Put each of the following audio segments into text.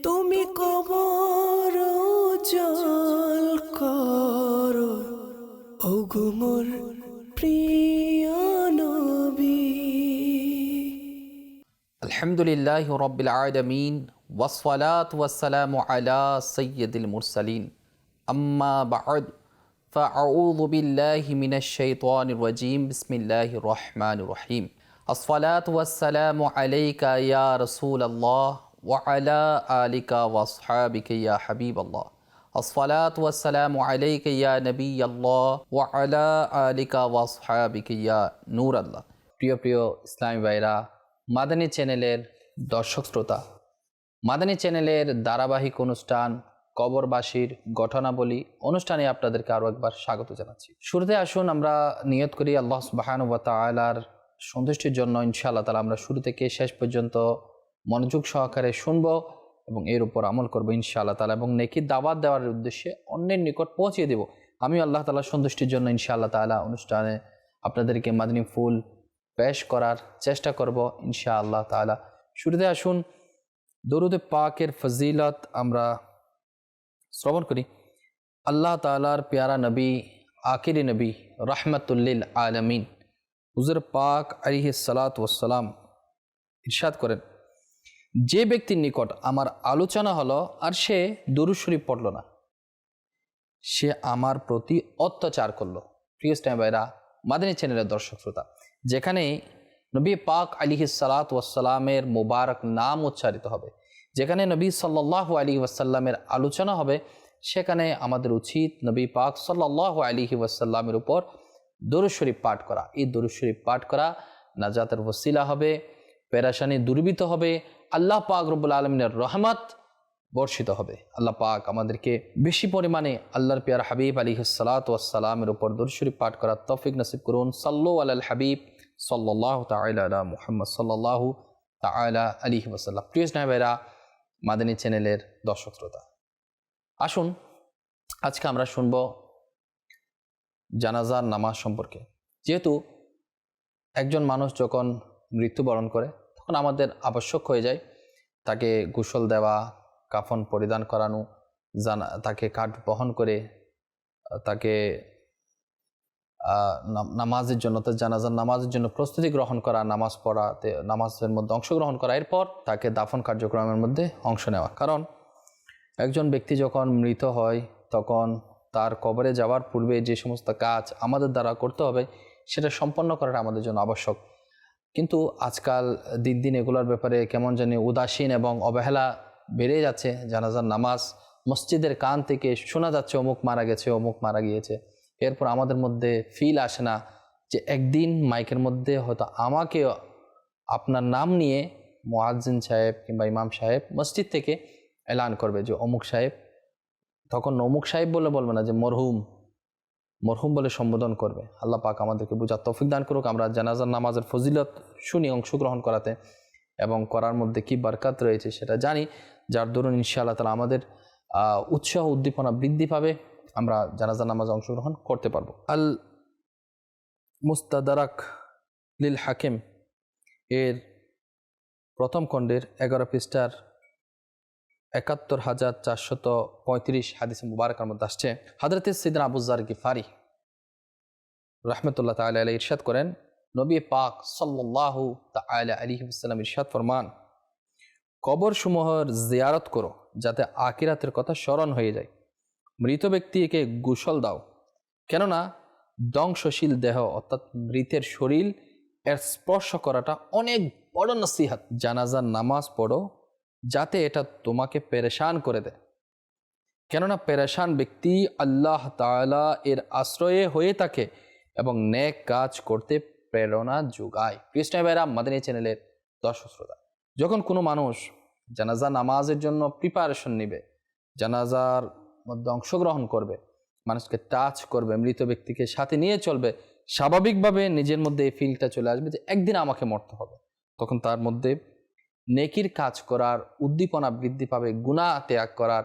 তুমি কবর জল করো ওগুমর প্রিয় নবী الحمد لله رب العالمين والصلاة والسلام على سيد المرسلين أما بعد فأعوذ بالله من الشيطان الرجيم بسم الله الرحمن الرحيم الصلاة والسلام عليك يا رسول الله আলিকা হাবিব আল্লাহ আল্লাহ আলিকা আল্লাহ প্রিয় প্রিয় ইসলামী মাদানী চ্যানেলের দর্শক শ্রোতা, মাদানী চ্যানেলের ধারাবাহিক অনুষ্ঠান কবরবাসীর ঘটনাবলী অনুষ্ঠানে আপনাদেরকে আরও একবার স্বাগত জানাচ্ছি। শুরুতে আসুন, আমরা নিয়ত করি আল্লাহ সুবাহানুবতালার সন্তুষ্টির জন্য। ইনশাআল্লাহ তালা আমরা শুরু থেকে শেষ পর্যন্ত মনোযোগ সহকারে শুনব এবং এর উপর আমল করব ইনশাআল্লাহ তালা এবং নেকি দাওয়াত দেওয়ার উদ্দেশ্যে অন্যের নিকট পৌঁছে দেব। আমি আল্লাহ তালা সন্তুষ্টির জন্য ইনশাআল্লাহ তালা অনুষ্ঠানে আপনাদেরকে মাদিনী ফুল পেশ করার চেষ্টা করব ইনশা আল্লাহ তালা শুরুতে আসুন, দরুদে পাকের ফজিলত আমরা শ্রবণ করি। আল্লাহ তালার পেয়ারা নবী আকিরি নবী, রহমতুল্লিল আলমিন। হুজুর পাক আলিহ সালাত ওসালাম ইরশাদ করেন। যে ব্যক্তির নিকট আমার আলোচনা হলো আর সে দরুদ পড়ল না, সে আমার প্রতি অত্যাচার করল। প্রিয় স্টাইম ভাইরা, মাদানী চ্যানেলের দর্শক শ্রোতা, যেখানে নবী পাক আলিহি সালাত ওয়াসালামের মোবারক নাম উচ্চারিত হবে, যেখানে নবী সাল্লাহ আলী ওয়াসাল্লামের আলোচনা হবে, সেখানে আমাদের উচিত নবী পাক সাল্লাহ আলিহি ওয়াসাল্লামের উপর শরীফ পাঠ করা। এই শরীফ পাঠ করা নাজাতের ওসিলা হবে। পেরাশানি দুর্বৃত হবে, আল্লাহ পাক রব্বুল আলমিনের রহমত বর্ষিত হবে। আল্লাহ পাক আমাদেরকে বেশি পরিমাণে আল্লাহর পিয়ার হাবিব আলী সালাত ওয়াসালামের উপর দরশরী পাঠ করার তফিক নসিব করুন। সাল্লু আল হাবিব সাল্লাহ তালা মুহাম্মদ সাল্লাহ তালা আলী ওসাল্লাম প্রিয় ভাইরা, মাদানী চ্যানেলের দর্শক শ্রোতা, আসুন আজকে আমরা শুনব জানাজার নামাজ সম্পর্কে। যেহেতু একজন মানুষ যখন মৃত্যুবরণ করে তখন আমাদের আবশ্যক হয়ে যায়, তাকে গোসল দেওয়া, কাফন পরিধান করানো, জানা, তাকে কাঠ বহন করে তাকে নামাজের জন্য, তার জানাজার নামাজের জন্য প্রস্তুতি গ্রহণ করা, নামাজ পড়াতে, নামাজের মধ্যে অংশগ্রহণ করা, এরপর তাকে দাফন কার্যক্রমের মধ্যে অংশ নেওয়া। কারণ একজন ব্যক্তি যখন মৃত হয়, তখন তার কবরে যাওয়ার পূর্বে যে সমস্ত কাজ আমাদের দ্বারা করতে হবে, সেটা সম্পন্ন করাটা আমাদের জন্য আবশ্যক। কিন্তু আজকাল দিন দিন এগুলোর ব্যাপারে কেমন জানি উদাসীন এবং অবহেলা বেড়ে যাচ্ছে। জানাজার নামাজ মসজিদের কান থেকে শোনা যাচ্ছে, অমুক মারা গেছে, অমুক মারা গিয়েছে। এরপর আমাদের মধ্যে ফিল আসে না যে একদিন মাইকের মধ্যে হয়তো আমাকে আপনার নাম নিয়ে মোয়াজ্জিন সাহেব কিংবা ইমাম সাহেব মসজিদ থেকে এলান করবে যে অমুক সাহেব। তখন অমুক সাহেব বলে বলবে না যে মরহুম মরহুম বলে সম্বোধন করবে। আল্লাহ পাক আমাদেরকে বুঝার তৌফিক দান করুক। আমরা জানাজার নামাজের ফজিলত শুনি, অংশগ্রহণ করাতে এবং করার মধ্যে কি বারকাত রয়েছে সেটা জানি। যার দরুন ইনশাআল্লাহ তালা আমাদের উৎসাহ, উদ্দীপনা বৃদ্ধি পাবে। আমরা জানাজা নামাজে অংশগ্রহণ করতে পারব। আল মুস্তাদারাক লিল হাকিম এর প্রথম খণ্ডের এগারো পৃষ্ঠার একাত্তর হাজার চারশত পঁয়ত্রিশ হাদিস মুবারকার মধ্যে আসছে। হাদরতে সিদিন আবুজার গিফারি রহমতুল্লাহ তাল ইরশাদ করেন, নবী পাক সাল্লাহ তালা আলিহাসাল্লাম ইরশাদ ফরমান কবর সমূহের জিয়ারত করো যাতে আকিরাতের কথা স্মরণ হয়ে যায়। মৃত ব্যক্তিকে গোসল দাও, কেননা দংশশীল দেহ অর্থাৎ মৃতের শরীর এর স্পর্শ করাটা অনেক বড় নসিহাত। জানাজার নামাজ পড়ো যাতে এটা তোমাকে পেরেশান করে দেয়। কেননা পেরেশান ব্যক্তি আল্লাহ তালা এর আশ্রয়ে হয়ে থাকে এবং ন্যাক কাজ করতে প্রেরণা যোগায়। কৃষ্ণ ভাইরা মাদানী চ্যানেলের দর্শক শ্রোতা, যখন কোনো মানুষ জানাজা নামাজের জন্য প্রিপারেশন নেবে, জানাজার মধ্যে অংশগ্রহণ করবে, মানুষকে টাচ করবে, মৃত ব্যক্তিকে সাথে নিয়ে চলবে, স্বাভাবিকভাবে নিজের মধ্যে এই ফিলটা চলে আসবে যে একদিন আমাকে মরতে হবে। তখন তার মধ্যে নেকির কাজ করার, উদ্দীপনা বৃদ্ধি পাবে গুণা ত্যাগ করার,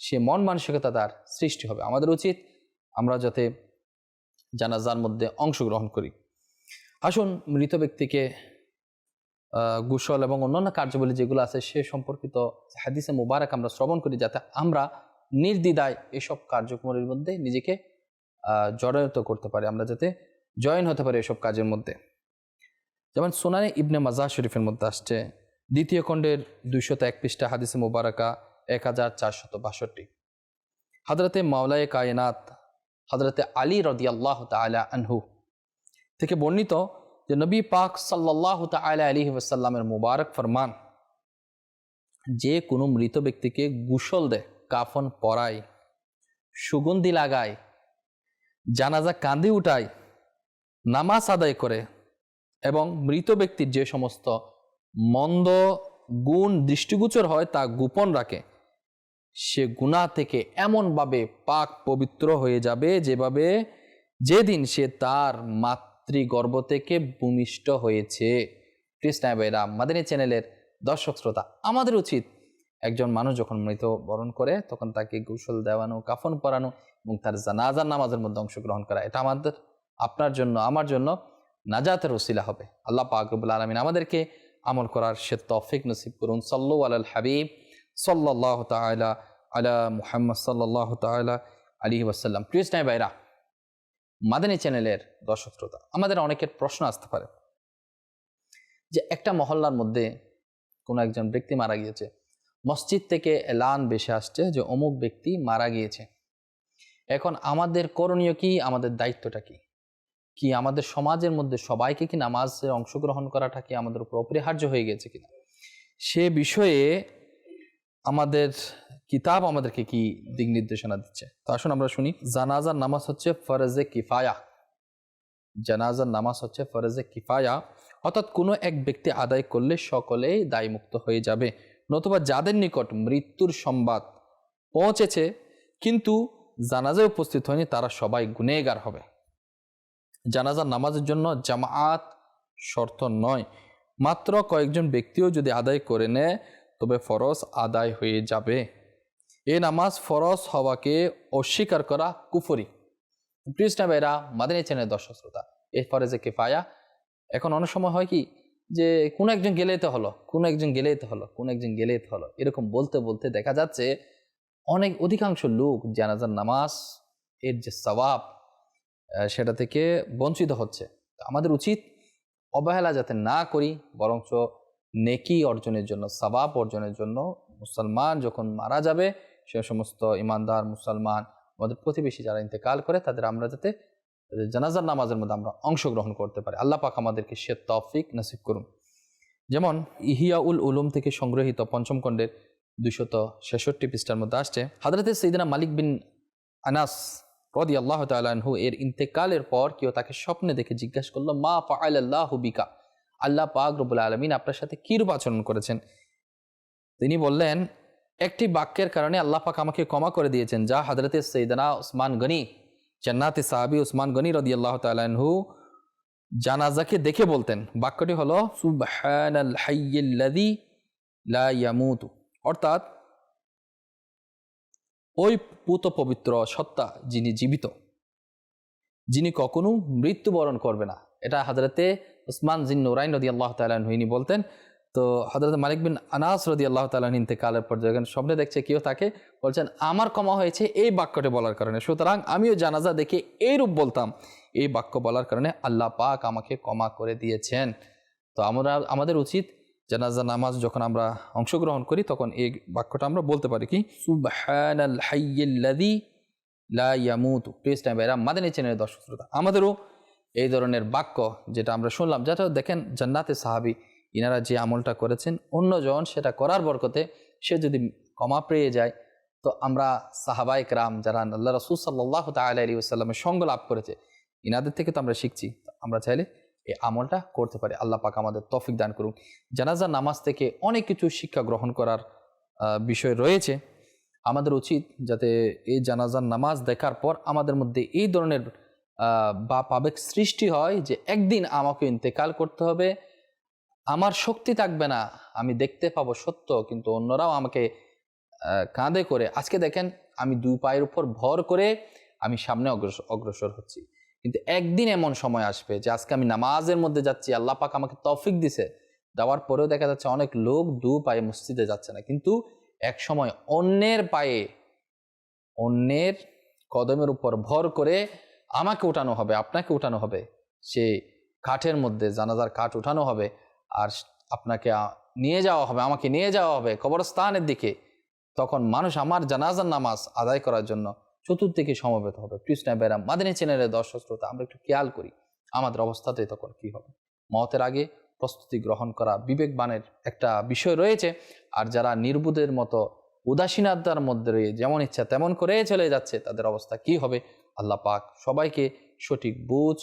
সে মন মানসিকতা তার সৃষ্টি হবে। আমাদের উচিত আমরা যাতে জানাজার মধ্যে অংশগ্রহণ করি। আসুন মৃত ব্যক্তিকে গোসল এবং অন্যান্য কার্যবলী যেগুলো আছে সে সম্পর্কিত হাদিসে মুবারক আমরা শ্রবণ করি যাতে আমরা নির্দ্বিধায় এসব কার্যক্রমের মধ্যে নিজেকে জড়ায়িত করতে পারি, আমরা যাতে জয়েন হতে পারি এসব কাজের মধ্যে। যেমন সোনানি ইবনে মাজা শরীফের মধ্যে আসছে দ্বিতীয় খণ্ডের দুইশত এক পৃষ্ঠা হাদিসে মুবারকা এক হাজার চারশত বাষট্টি। হাজরতে মাওলায়ে কায়নাত হজরতে আলী রদি আল্লাহ তালা আনহু থেকে বর্ণিত যে নবী পাক সাল্লাহ তালা আলী ওসাল্লামের মুবারক ফরমান, যে কোনো মৃত ব্যক্তিকে গুসল দেয়, কাফন পরায়, সুগন্ধি লাগায়, জানাজা কাঁদে উঠায়, নামাজ আদায় করে এবং মৃত ব্যক্তির যে সমস্ত মন্দ গুণ দৃষ্টিগোচর হয় তা গোপন রাখে। সে গুণা থেকে এমনভাবে পাক পবিত্র হয়ে যাবে যেভাবে যেদিন সে তার মাতৃগর্ভ থেকে ভূমিষ্ঠ হয়েছে। কৃষ্ণা বেরা মাদিনী চ্যানেলের দর্শক শ্রোতা, আমাদের উচিত একজন মানুষ যখন মৃত বরণ করে, তখন তাকে গোসল দেওয়ানো, কাফন পরানো এবং তার জানাজার নামাজের মধ্যে অংশগ্রহণ করা। এটা আমাদের, আপনার জন্য, আমার জন্য নাজাতের ওসিলা হবে। আল্লাহ পাকরবুল আলমিন আমাদেরকে আমল করার সে তফিক নসিব করুন। সাল্লু আল হাবিব সাল্লাহ তালা আলা মুহাম্মদ সাল্লাহ তালা আলী ওয়াসাল্লাম। প্রিয় স্নাই ভাইরা, মাদানী চ্যানেলের দর্শক শ্রোতা, আমাদের অনেকের প্রশ্ন আসতে পারে যে একটা মহল্লার মধ্যে কোনো একজন ব্যক্তি মারা গিয়েছে, মসজিদ থেকে এলান বেশে আসছে যে অমুক ব্যক্তি মারা গিয়েছে। এখন আমাদের করণীয় কি? আমাদের দায়িত্বটা কি? কি আমাদের সমাজের মধ্যে সবাইকে কি নামাজে অংশগ্রহণ করাটা কি আমাদের উপর অপরিহার্য হয়ে গেছে কিনা? সে বিষয়ে আমাদের কিতাব আমাদেরকে কি দিক নির্দেশনা দিচ্ছে? তো আসুন আমরা শুনি। জানাজার নামাজ হচ্ছে ফরজে কিফায়া। জানাজার নামাজ হচ্ছে ফরজে কিফায়া। অর্থাৎ কোনো এক ব্যক্তি আদায় করলে সকলেই দায়মুক্ত হয়ে যাবে। নতুবা যাদের নিকট মৃত্যুর সংবাদ পৌঁছেছে, কিন্তু জানাজায় উপস্থিত হয়নি, তারা সবাই গুনেগার হবে। জানাজার নামাজের জন্য জামায়াত শর্ত নয়। মাত্র কয়েকজন ব্যক্তিও যদি আদায় করে নেয়, তবে ফরজ আদায় হয়ে যাবে। এ নামাজ ফরজ হওয়াকে অস্বীকার করা কুফরি। প্রিয়ষ্টা ভাইরা মাদিনী চ্যানেলের দর্শক শ্রোতা এই ফরজে কেফায়া, এখন অনেক সময় হয় কি যে কোন একজন গেলেই তো হলো, কোন একজন গেলেই তো হলো, কোন একজন গেলেই তো হলো। এরকম বলতে বলতে দেখা যাচ্ছে অনেক অধিকাংশ লোক জানাজার নামাজ এর যে সবাব সেটা থেকে বঞ্চিত হচ্ছে। আমাদের উচিত অবহেলা যাতে না করি, বরঞ্চ নেকি অর্জনের জন্য, সবাব অর্জনের জন্য মুসলমান যখন মারা যাবে, সে সমস্ত ইমানদার মুসলমান আমাদের প্রতিবেশী যারা ইন্তেকাল করে, তাদের আমরা যাতে জানাজার নামাজের মধ্যে আমরা অংশগ্রহণ করতে পারি। আল্লাহ পাক আমাদেরকে সে তফিক নসিব করুন। যেমন ইহিয়া উল উলুম থেকে সংগ্রহীত পঞ্চম খণ্ডের দুশত ছেষট্টি পৃষ্ঠার মধ্যে আসছে হাজরতে সৈদিনা মালিক বিন আনাস রদি আল্লাহ তালহু এর ইন্তেকালের পর কেউ তাকে স্বপ্নে দেখে জিজ্ঞাসা করল, মা ফাআল আল্লাহ বিকা? আল্লাহ পাক রবুল আলমিন আপনার সাথে কিরূপ আচরণ করেছেন? তিনি বললেন, একটি বাক্যের কারণে আল্লাহ পাক আমাকে ক্ষমা করে দিয়েছেন, যা হজরতে সৈদানা উসমান গনি, জান্নাতে সাহাবি উসমান গনি রদি আল্লাহ তালহু জানাজাকে দেখে বলতেন। বাক্যটি হলো ইয়ামুতু। অর্থাৎ ওই পুত পবিত্র সত্তা যিনি জীবিত, যিনি কখনো মৃত্যুবরণ করবে না। এটা হাজরতে উসমান জিন নুরাইন রদি আল্লাহ তালহিনী বলতেন। তো হজরত মালিক বিন আনাস রদি আল্লাহ তালহিন ইন্তেকালের পর যখন স্বপ্নে দেখছে কেউ তাকে, বলছেন, আমার ক্ষমা হয়েছে এই বাক্যটি বলার কারণে। সুতরাং আমিও জানাজা দেখে এইরূপ বলতাম। এই বাক্য বলার কারণে আল্লাহ পাক আমাকে ক্ষমা করে দিয়েছেন। তো আমরা, আমাদের উচিত জানাজা, নামাজ যখন আমরা অংশগ্রহণ করি, তখন এই বাক্যটা আমরা বলতে পারি কি? সুবহানাল লা টাইম চ্যানেলের দর্শক শ্রোতা। আমাদেরও এই ধরনের বাক্য যেটা আমরা শুনলাম যেটা দেখেন জান্নাতে সাহাবি, ইনারা যে আমলটা করেছেন, অন্যজন সেটা করার বরকতে সে যদি ক্ষমা পেয়ে যায়, তো আমরা সাহাবাইক রাম যারা আল্লাহ রসুল সাল্লাহ তাল আলী সঙ্গ লাভ করেছে, ইনাদের থেকে তো আমরা শিখছি। আমরা চাইলে এই আমলটা করতে পারি। আল্লাহ পাক আমাদের তফিক দান করুন জানাজা, নামাজ থেকে অনেক কিছু শিক্ষা গ্রহণ করার বিষয় রয়েছে। আমাদের উচিত যাতে এই জানাজার নামাজ দেখার পর আমাদের মধ্যে এই ধরনের বা পাবেক সৃষ্টি হয় যে একদিন আমাকে ইন্তেকাল করতে হবে। আমার শক্তি থাকবে না, আমি দেখতে পাবো সত্য, কিন্তু অন্যরাও আমাকে কাঁধে করে, আজকে দেখেন আমি দুই পায়ের উপর ভর করে আমি সামনে অগ্রসর হচ্ছি। কিন্তু একদিন এমন সময় আসবে যে আজকে আমি নামাজের মধ্যে যাচ্ছি, আল্লাহ পাক আমাকে তফিক দিছে। দেওয়ার পরেও দেখা যাচ্ছে অনেক লোক দু পায়ে মসজিদে যাচ্ছে না। কিন্তু এক সময় অন্যের পায়ে, অন্যের কদমের উপর ভর করে আমাকে উঠানো হবে, আপনাকে উঠানো হবে। সে কাঠের মধ্যে জানাজার কাঠ উঠানো হবে আর আপনাকে নিয়ে যাওয়া হবে, আমাকে নিয়ে যাওয়া হবে কবরস্থানের দিকে। তখন মানুষ আমার জানাজার নামাজ আদায় করার জন্য চতুর্দিকে সমবেত হবে। কৃষ্ণা বেরাম মাদিনী চ্যানেলের দর্শক শ্রোতা, আমরা একটু খেয়াল করি আমাদের অবস্থাতে তখন কি হবে। মতের আগে প্রস্তুতি গ্রহণ করা বিবেকবানের একটা বিষয় রয়েছে, আর যারা নির্বুদের মতো উদাসীনতার মধ্যে রয়ে যেমন ইচ্ছা তেমন করে চলে যাচ্ছে, তাদের অবস্থা কি হবে? আল্লাহ পাক সবাইকে সঠিক বুঝ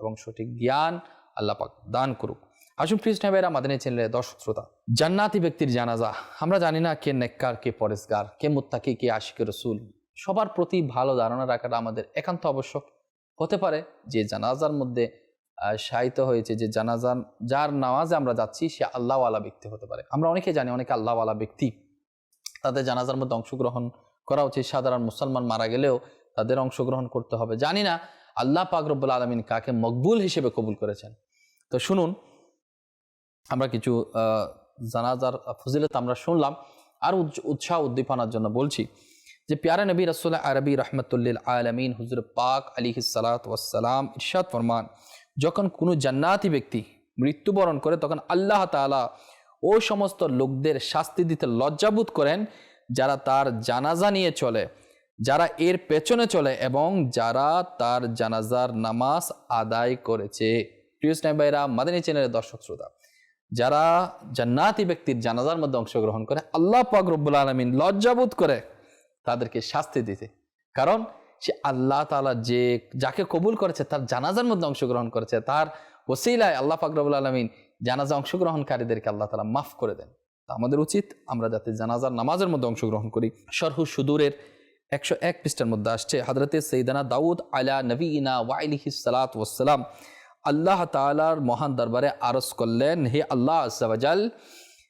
এবং সঠিক জ্ঞান আল্লাহ পাক দান করুক। আসুন কৃষ্ণ ভাইরা মাদিনী চ্যানেলের দর্শক শ্রোতা, জান্নাতি ব্যক্তির জানাজা। আমরা জানি না কে নেককার, কে পরেশগার, কে মুত্তাকি, কে আশিকে রসুল সবার প্রতি ভালো ধারণা রাখাটা আমাদের একান্ত আবশ্যক। হতে পারে যে জানাজার মধ্যে শায়িত হয়েছে যে জানাজার, যার নামাজে আমরা যাচ্ছি, সে আল্লাহওয়ালা ব্যক্তি হতে পারে। আমরা অনেকে জানি অনেকে আল্লাহওয়ালা ব্যক্তি। তাদের জানাজার মধ্যে অংশগ্রহণ করা উচিত। সাধারণ মুসলমান মারা গেলেও তাদের অংশগ্রহণ করতে হবে। জানি না আল্লাহ পাক রব্বুল আলমিন কাকে মকবুল হিসেবে কবুল করেছেন। তো শুনুন, আমরা কিছু জানাজার ফজিলত আমরা শুনলাম। আর উৎসাহ উদ্দীপনার জন্য বলছি যে প্যারা নবী রসুল্লাহ আরবি রহমতুল্লিল আলমিন হুজুর পাক আলী সালাত ওয়াসালাম ইরশাদ ফরমান, যখন কোনো জান্নাতি ব্যক্তি মৃত্যুবরণ করে, তখন আল্লাহ তাআলা ওই সমস্ত লোকদের শাস্তি দিতে লজ্জাবোধ করেন, যারা তার জানাজা নিয়ে চলে, যারা এর পেছনে চলে এবং যারা তার জানাজার নামাজ আদায় করেছে। প্রিয় স্নাইবাইরা মাদানী চ্যানেলের দর্শক শ্রোতা, যারা জান্নাতি ব্যক্তির জানাজার মধ্যে অংশগ্রহণ করে, আল্লাহ পাক রব্বুল আলমিন লজ্জাবোধ করে তাদেরকে শাস্তি দিতে। কারণ সে আল্লাহ তাআলা যে, যাকে কবুল করেছে, তার জানাজার মধ্যে অংশগ্রহণ করেছে, তার ওসিলায় আল্লাহ পাক রব্বুল আলমিন জানাজা অংশগ্রহণকারীদেরকে আল্লাহ তালা মাফ করে দেন। তা আমাদের উচিত আমরা যাতে জানাজার, নামাজের মধ্যে অংশগ্রহণ করি। সরহু সুদূরের একশো এক পৃষ্ঠার মধ্যে আসছে হাজরতে সৈদানা দাউদ আলা নবী ইনা ওয়াইলিহি সালাত ওয়াসালাম আল্লাহ তাআলার মহান দরবারে আরজ করলেন, হে আল্লাহ আজাল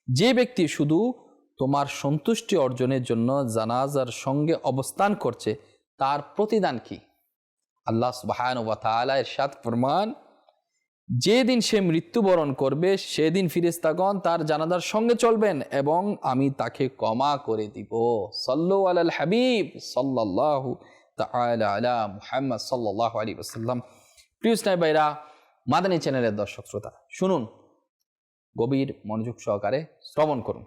যে ব্যক্তি শুধু তোমার সন্তুষ্টি অর্জনের জন্য জানাজার সঙ্গে অবস্থান করছে, তার প্রতিদান কি? আল্লাহ সুবাহান ওয়া তাআলা ইরশাদ ফরমান, যেদিন সে মৃত্যুবরণ করবে, সেদিন ফিরিস্তাগণ তার জানাজার সঙ্গে চলবেন এবং আমি তাকে ক্ষমা করে দিব। সল্লু আলাল হাবিব তাআলা আলা মুহাম্মদ সাল্লাল্লাহু আলাইহি ওয়াসাল্লাম। প্রিয় স্নাইবাইরা মাদানী চ্যানেলের দর্শক শ্রোতা, শুনুন, গভীর মনোযোগ সহকারে শ্রবণ করুন।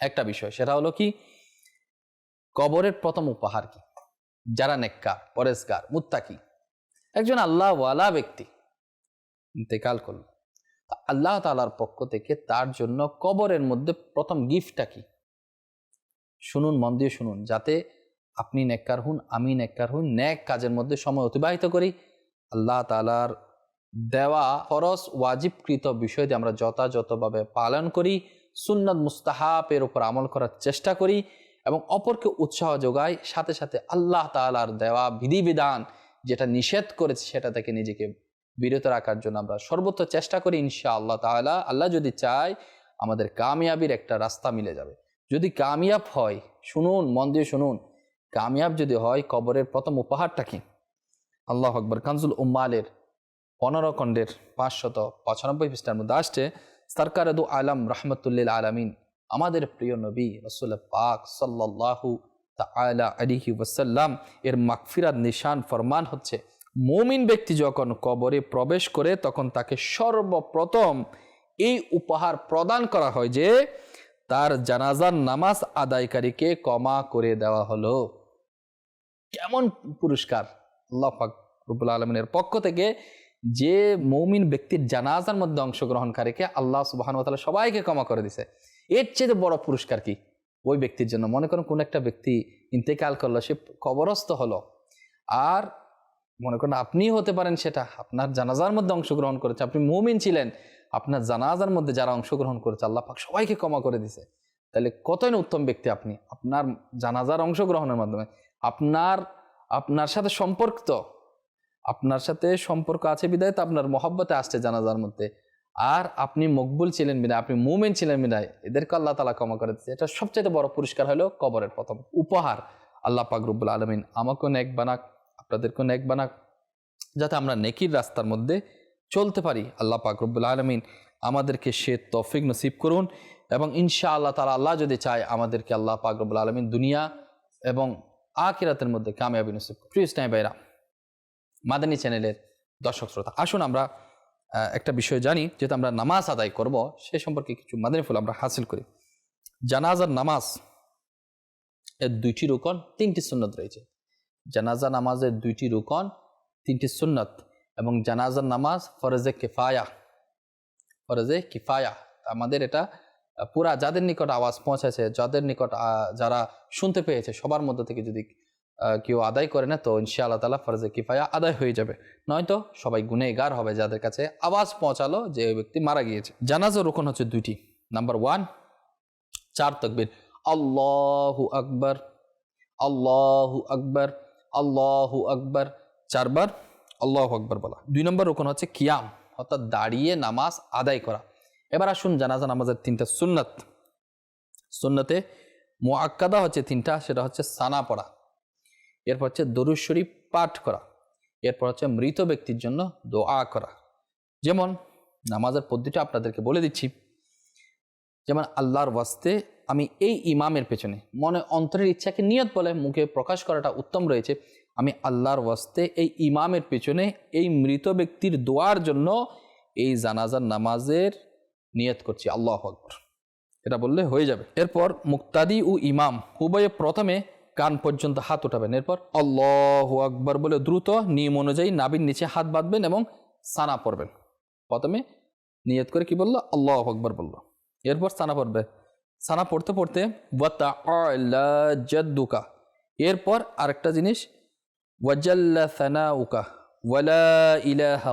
একটা বিষয়, সেটা হলো কি? কবরের প্রথম উপহার কি? যারা নেককার পরেশগার মুত্তাকি। একজন আল্লাহওয়ালা ব্যক্তি ইন্তেকাল করল। আল্লাহ তালার পক্ষ থেকে তার জন্য কবরের মধ্যে প্রথম গিফটটা কি? শুনুন, মন দিয়ে শুনুন, যাতে আপনি নেককার হুন, আমি নেককার হুন নেক কাজের মধ্যে সময় অতিবাহিত করি। আল্লাহ তালার দেওয়া ফরজ, ওয়াজিবকৃত বিষয়টি আমরা যথাযথভাবে পালন করি। সুন্নত মুস্তাহাবের উপর আমল করার চেষ্টা করি এবং অপরকে উৎসাহ যোগাই, সাথে সাথে আল্লাহ তালার দেওয়া বিধিবিধান যেটা নিষেধ করেছে সেটা থেকে নিজেকে বিরত রাখার জন্য আমরা সর্বত্র চেষ্টা করি ইনশা আল্লাহ তাআলা। আল্লাহ যদি চায়, আমাদের কামিয়াবির একটা রাস্তা মিলে যাবে। যদি কামিয়াব হয়, শুনুন, মন দিয়ে শুনুন, কামিয়াব যদি হয়, কবরের প্রথম উপহারটা কি? আল্লাহ আকবর। কানজুল উম্মালের পনেরো খণ্ডের পাঁচশত পঁচানব্বই পৃষ্ঠার মধ্যে আসছে সরকার দু আলম রহমতুল্লিল আলমিন, আমাদের প্রিয় নবী রসুল পাক সাল্লাল্লাহু তাআলা আলিহি ওয়াসাল্লাম, এর মাগফিরাত নিশান ফরমান হচ্ছে, মমিন ব্যক্তি যখন কবরে প্রবেশ করে তখন তাকে সর্বপ্রথম এই উপহার প্রদান করা হয় যে, তার জানাজার নামাজ আদায়কারীকে কমা করে দেওয়া হলো। কেমন পুরস্কার? আল্লাহ পাক রব্বুল আলমিনের পক্ষ থেকে যে মৌমিন ব্যক্তির জানাজার মধ্যে অংশগ্রহণকারীকে আল্লাহ সুবাহান তাআলা সবাইকে ক্ষমা করে দিছে, এর চেয়ে বড় পুরস্কার কি? ওই ব্যক্তির জন্য। মনে করেন কোন একটা ব্যক্তি ইন্তেকাল করল, সে কবরস্থ হলো, আর মনে করেন আপনিই হতে পারেন সেটা, আপনার জানাজার মধ্যে অংশগ্রহণ করেছে, আপনি মুমিন ছিলেন, আপনার জানাজার মধ্যে যারা অংশগ্রহণ করেছে, আল্লাহ পাক সবাইকে ক্ষমা করে দিছে। তাহলে কতই না উত্তম ব্যক্তি আপনি, আপনার জানাজার অংশগ্রহণের মাধ্যমে, আপনার আপনার সাথে সম্পর্ক আপনার সাথে সম্পর্ক আছে বিদায়, তো আপনার মহব্বতে আসছে জানাজার মধ্যে। আর আপনি মকবুল ছিলেন বিদায়, আপনি মুমেন ছিলেন বিদায়, এদেরকে আল্লাহ তালা ক্ষমা করে দিচ্ছে এটা সবচেয়ে বড় পুরস্কার হলো কবরের প্রথম উপহার। আল্লাহ পাক রব্বুল আলমিন আমাকেও নেক বানাক, আপনাদেরকেও নেক বানাক, যাতে আমরা নেকির রাস্তার মধ্যে চলতে পারি। আল্লাহ পাক রব্বুল আলমিন আমাদেরকে সে তফিক নসিব করুন এবং ইনশা আল্লাহ তালা আল্লাহ যদি চায়, আমাদেরকে আল্লাহ পাকরবুল আলমিন দুনিয়া এবং আকিরাতের মধ্যে কামিয়াবি নসিব। প্রিয় স্নাই ভাইরা মাদানী চ্যানেলের দর্শক শ্রোতা। আসুন আমরা একটা বিষয় জানি, যেহেতু আমরা নামাজ আদায় করব, সে সম্পর্কে কিছু মাদানী ফুল আমরা হাসিল করি। জানাজার নামাজ এর দুইটি রুকন, তিনটি সুন্নত রয়েছে। জানাজা নামাজের দুইটি রুকন, তিনটি সুন্নত এবং জানাজার নামাজ ফরজে কিফায়া। ফরজে কিফায়া। আমাদের এটা পুরা যাদের নিকট আওয়াজ পৌঁছেছে, যাদের নিকট যারা শুনতে পেয়েছে, সবার মধ্যে থেকে যদি কেউ আদায় করে না, তো ইনশাআল্লাহ তালা ফরজে কিফায়া আদায় হয়ে যাবে। নয়তো সবাই গুনেগার হবে যাদের কাছে আওয়াজ পৌঁছালো যে ওই ব্যক্তি মারা গিয়েছে। জানাজার রোকন হচ্ছে দুইটি। নাম্বার ওয়ান, চার তকবির, আল্লাহু আকবর, আল্লাহু আকবার, আল্লাহু আকবর, চারবার আল্লাহ আকবর বলা। দুই নম্বর রোকন হচ্ছে কিয়াম, অর্থাৎ দাঁড়িয়ে নামাজ আদায় করা। এবার আসুন জানাজা নামাজের তিনটা সুন্নত। সুন্নতে মোয়াক্কাদা হচ্ছে তিনটা, সেটা হচ্ছে সানা পড়া। এরপর হচ্ছে দরুদ শরীফ পাঠ করা। এরপর হচ্ছে মৃত ব্যক্তির জন্য দোয়া করা। যেমন নামাজের পদ্ধতিটা আপনাদেরকে বলে দিচ্ছি। যেমন আল্লাহর ওয়াস্তে আমি এই ইমামের পেছনে মনে অন্তরের ইচ্ছাকে নিয়ত বলে মুখে প্রকাশ করাটা উত্তম রয়েছে। আমি আল্লাহর ওয়াস্তে এই ইমামের পেছনে এই মৃত ব্যক্তির দোয়ার জন্য এই জানাজার নামাজের নিয়ত করছি। আল্লাহ আকবর। এটা বললে হয়ে যাবে। এরপর মুক্তাদি ও ইমাম উভয়ে প্রথমে কান পর্যন্ত হাত উঠাবেন। এরপর আল্লাহ আকবর বলে দ্রুত নিয়ম অনুযায়ী নাবির নিচে হাত বাঁধবেন এবং সানা পড়বেন। প্রথমে নিয়ত করে কি বলল? আল্লাহ আকবর বলল। এরপর সানা পড়বে। সানা পড়তে পড়তে ওয়াতা এরপর আরেকটা জিনিস, ওয়াজাল্লা ওয়ালা ইলাহা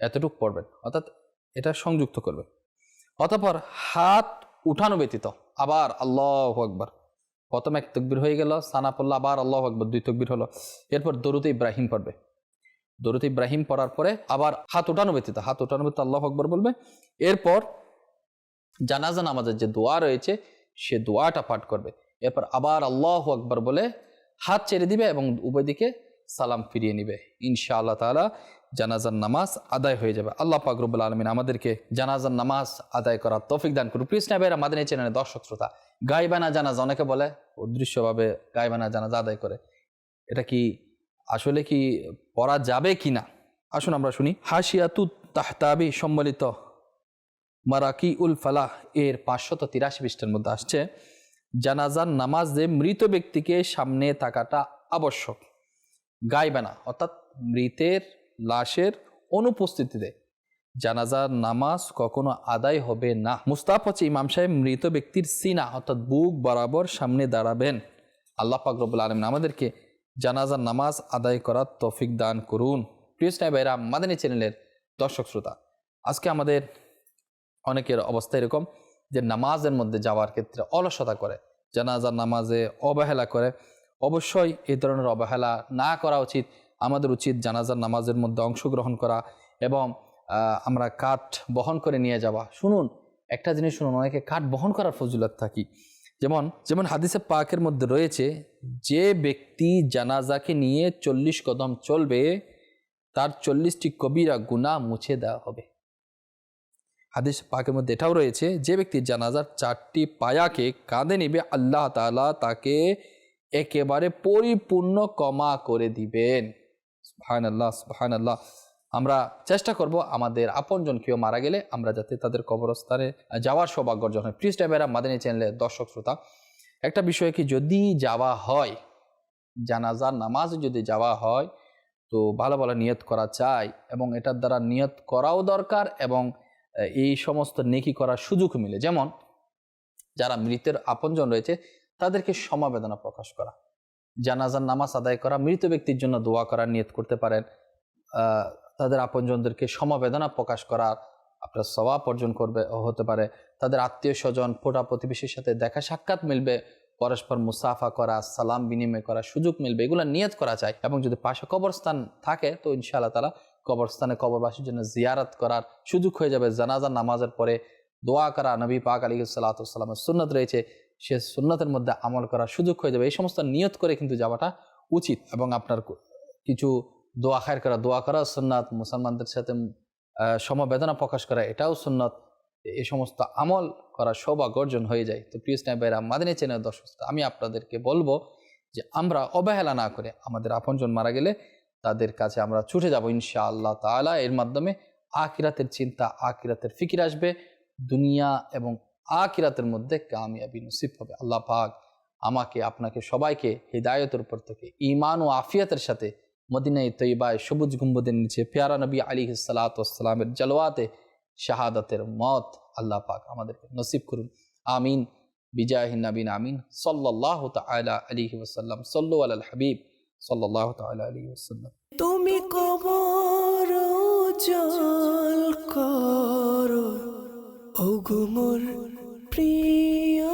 এতটুক পড়বেন। অর্থাৎ এটা সংযুক্ত করবে অতঃপর হাত উঠানো ব্যতীত আবার আল্লাহ আকবার। প্রথম এক তকবির হয়ে গেল সানা পড়ল আবার আল্লাহ আকবর দুই তকবির হলো। এরপর দরুদ ইব্রাহিম পড়বে। দরুদ ইব্রাহিম পড়ার পরে আবার হাত উঠানো ব্যতীত, হাত উঠানো ব্যতীত আল্লাহ আকবর বলবে। এরপর জানাজা নামাজের যে দোয়া রয়েছে, সে দোয়াটা পাঠ করবে। এরপর আবার আল্লাহ আকবর বলে হাত ছেড়ে দিবে এবং উভয় দিকে সালাম ফিরিয়ে নিবে। ইনশা আল্লাহ তালা জানাজার নামাজ আদায় হয়ে যাবে। আল্লাহ পাকরবুল আলমিন আমাদেরকে জানাজার নামাজ আদায় করার তৌফিক দান করুন কৃষ্ণা ভাইরা মাদিনী চ্যানেলের দর্শক শ্রোতা গাইবানা জানাজা, অনেকে বলে অদৃশ্যভাবে গাইবানা জানাজা আদায় করে। এটা কি আসলে কি পড়া যাবে কি না? আসুন আমরা শুনি। হাসিয়াতু তাহতাবি সম্বলিত মারাকি উল ফালাহ এর পাঁচশত তিরাশি পৃষ্ঠার মধ্যে আসছে, জানাজার নামাজে মৃত ব্যক্তিকে সামনে থাকাটা আবশ্যক। গাইবে না অর্থাৎ মৃতের লাশের অনুপস্থিতিতে জানাজার নামাজ কখনো আদায় হবে না। মুস্তাফ হচ্ছে ইমাম সাহেব মৃত ব্যক্তির সিনা, অর্থাৎ বুক বরাবর সামনে দাঁড়াবেন। আল্লাহ পাকরবুল আলমিন আমাদেরকে জানাজার নামাজ আদায় করার তৌফিক দান করুন। প্রিয় স্নাই ভাইরা মাদানী চ্যানেলের দর্শক শ্রোতা, আজকে আমাদের অনেকের অবস্থা এরকম যে নামাজের মধ্যে যাওয়ার ক্ষেত্রে অলসতা করে, জানাজার নামাজে অবহেলা করে। অবশ্যই এই ধরনের অবহেলা না করা উচিত। আমাদের উচিত জানাজার নামাজের মধ্যে অংশগ্রহণ করা এবং আমরা কাঠ বহন করে নিয়ে যাওয়া। শুনুন, একটা জিনিস শুনুন, অনেকে কাঠ বহন করার ফজিলত থাকি। যেমন যেমন হাদিসে পাকের মধ্যে রয়েছে, যে ব্যক্তি জানাজাকে নিয়ে চল্লিশ কদম চলবে, তার চল্লিশটি কবিরা গুণা মুছে দেওয়া হবে। হাদিস পাকের মধ্যে এটাও রয়েছে, যে ব্যক্তি জানাজার চারটি পায়াকে কাঁধে নিবে, আল্লাহ তাআলা তাকে একেবারে পরিপূর্ণ কমা করে দিবেন। সুবহান আল্লাহ সুবহান আল্লাহ আমরা চেষ্টা করব আমাদের আপনজন কেউ মারা গেলে আমরা যাতে তাদের কবরস্থানে যাওয়ার সৌভাগ্য অর্জন হয় প্লিজ টাইমেরা মাদানী চ্যানেলের দর্শক, শ্রোতা, একটা বিষয় কি, যদি যাওয়া হয়, জানাজার নামাজ যদি যাওয়া হয়, তো ভালো ভালো নিয়ত করা চাই এবং এটার দ্বারা নিয়ত করাও দরকার এবং এই সমস্ত নেকি করার সুযোগ মিলে। যেমন, যারা মৃতের আপনজন রয়েছে, তাদেরকে সমবেদনা প্রকাশ করা, জানাজার নামাজ আদায় করা, মৃত ব্যক্তির জন্য দোয়া করার নিয়ত করতে পারেন। তাদের আপনজনদেরকে সমবেদনা প্রকাশ করার আপনার স্বভাব অর্জন করবে হতে পারে। তাদের আত্মীয় স্বজন, ফোটা প্রতিবেশীর সাথে দেখা সাক্ষাৎ মিলবে। পরস্পর মুসাফা করা, সালাম বিনিময় করার সুযোগ মিলবে। এগুলো নিয়ত করা চাই এবং যদি পাশে কবরস্থান থাকে তো ইনশাআল্লাহ তালা কবরস্থানে কবরবাসীর জন্য জিয়ারত করার সুযোগ হয়ে যাবে। জানাজা, নামাজের পরে দোয়া করা, নবী পাক আলী সাল্লাতামের সুন্নত রয়েছে, সে সুন্নতের মধ্যে আমল করার সুযোগ হয়ে যাবে। এই সমস্ত নিয়ত করে কিন্তু যাওয়াটা উচিত এবং আপনার কিছু দোয়া খায়ের করা, দোয়া করা সুন্নাত, মুসলমানদের সাথে সমবেদনা প্রকাশ করা, এটাও সুন্নত। এই সমস্ত আমল করা সৌভাগ্য অর্জন হয়ে যায়। তো প্রিয় স্নাইবেরা মাদিনী চ্যানেল দর্শক, আমি আপনাদেরকে বলব যে আমরা অবহেলা না করে আমাদের আপনজন মারা গেলে তাদের কাছে আমরা ছুটে যাব ইনশা আল্লাহ তালা এর মাধ্যমে আকিরাতের চিন্তা আকিরাতের ফিকির আসবে। দুনিয়া এবং আকিরাতের মধ্যে কামিয়াবি নসিব হবে। আল্লাহ পাক আমাকে, আপনাকে সবাইকে, হৃদায়তের উপর থেকে ইমান ও আফিয়াতের সাথে মদিনাই তৈবায় সবুজ গুম্বদের নিচে পেয়ারা নবী আলী সালাতামের জলওয়াতে শাহাদাতের মত আল্লাহ পাক আমাদেরকে নসিব করুন। আমিন। বিজাহিন নবীন আমিন। সাল্লাহ তালা আলী ওসাল্লাম সল্লু আল হাবিব। সাল্লাহ তালা আলী ওসাল্লাম তুমি কবর জল করো। ওগো মোর প্রিয়